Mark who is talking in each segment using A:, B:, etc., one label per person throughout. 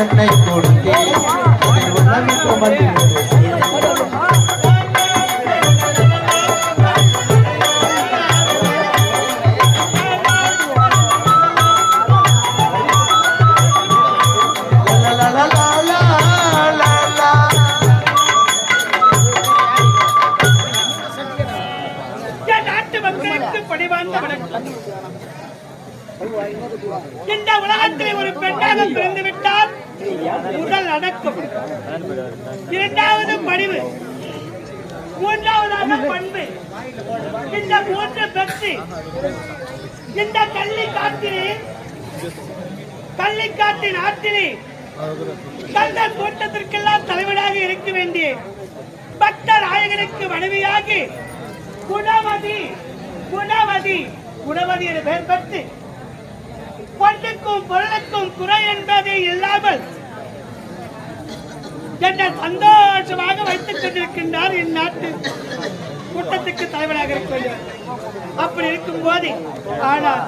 A: என்னை கொடுத்தே. உணவு ஒரு பெண்ணாக பிறந்து உடல் அடக்கம். இரண்டாவது படிவு. மூன்றாவதாக பண்பு. இந்த மூன்று பெற்று இந்த கள்ளி காட்டிலே கள்ளிக்காட்டின் ஆற்றிலே கந்த கூட்டத்திற்கெல்லாம் தலைவராக இருக்க வேண்டிய பக்த நாயகனுக்கு மனைவியாகி குணவதி குணவதி குணவதி என பெயர் பெற்று பொண்ணுக்கும் பொருளுக்கும் குறை என்பதே இல்லாமல் என்னை சந்தோஷமாக வைத்துக் கொண்டிருக்கின்றார் இந்நாட்டு கூட்டத்துக்கு தலைவராக இருக்கிறார் அப்படி இருக்கும் போது ஆனால்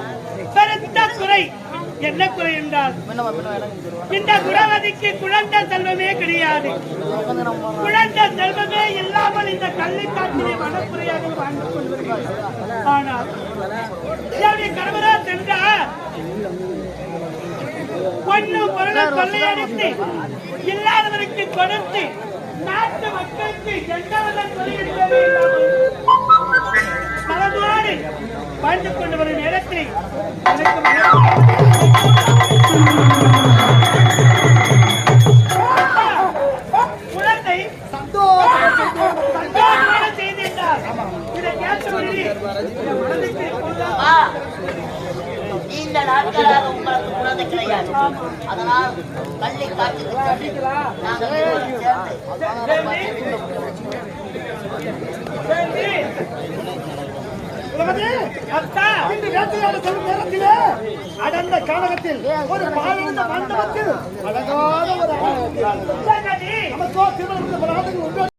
A: பெருத்த குறை என்ன குறை என்றால்? இந்த குணவதிக்கு குழந்தை செல்வமே கிடையாது. குழந்தை செல்வமே இல்லாமல் இந்த கள்ளிக்காட்டிலே மனக்குறையாக வாழ்ந்து கொண்டிருக்கிறார் ஆனால் கணவரா சென்றார் பொண்ணு பொருளும் கொள்ளையடித்து இல்லாதவருக்கு கொடுத்து நாட்டு மக்களுக்கு எந்தவித தொழில் மனதோடு வாழ்ந்து கொண்டு வரும் நேரத்தில் எனக்கு
B: நீண்ட நாட்களாக உங்களுக்கு குழந்தை கிடையாது. அதனால் பள்ளி நாங்கள்
A: அடர்ந்த கானகத்தில் ஒரு பாழடைந்த மண்டபத்தில் அழகான ஒரு